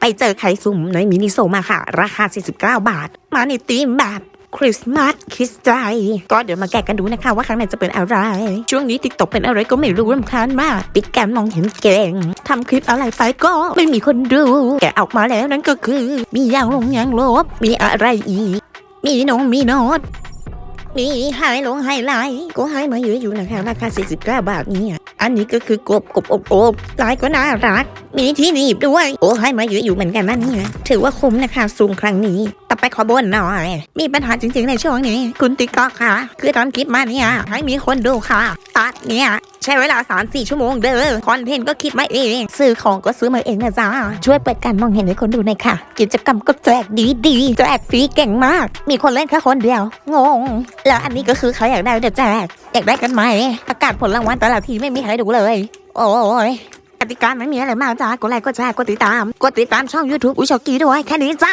ไปเจอไข่สุ่มในมินิโซมาค่ะ ราคา 49 บาท มาในธีมแบบคริสต์มาสคิสใจก็เดี๋ยวมาแกะกันดูนะคะว่าข้างในจะเป็นอะไร ช่วงนี้ติ๊กตกเป็นอะไรก็ไม่รู้รำคาญมาก ปิดแกมมองเห็นเก่งทำคลิปอะไรไปก็ไม่มีคนดู แกะออกมาแล้วนั่นก็คือ มียางลงยางลบ มีอะไรอีก มีน้องมีโนดมีไฮลงไฮไลท์ก็ให้มาเยอะอยู่นะคะราคา49บาทเนี่ย อันนี้ก็คือกบกบอบอบลายก็น่ารัก มีที่หนีบด้วย โอ้ให้มาเยอะอยู่เหมือนกันนะนี่ยถือว่าคุ้มนะคะซูมครั้งนี้ ต่อไปขอบนหน่อย มีปัญหาจริงๆในช่วงนี้ คุณติ๊กต็อกค่ะ คือตอนคลิปมาเนี่ยให้มีคนดูค่ะตัดเนี่ยใช้เวลา 3-4 ชั่วโมงเด้อคอนเทนต์ก็คิดมาเอง ซื้อของก็ซื้อมาเองนะจ๊ะ ช่วยเปิดการมองเห็นให้คนดูหน่อยค่ะ กิจกรรมก็แจกดีดีๆแจกฟรีเก่งมาก มีคนเล่นแค่คนเดียว งง แล้วอันนี้ก็คือเขาอยากได้เดี๋ยวแจก อยากได้กันไหมประกาศผลรางวัลแต่ละทีไม่มีใครดูเลย โอ้ยกติกาไม่มีอะไรมากจ้ากดไลค์กดแชร์กดติดตาม กดติดตามช่อง YouTube อุยชอกีด้วยแค่นี้จ้า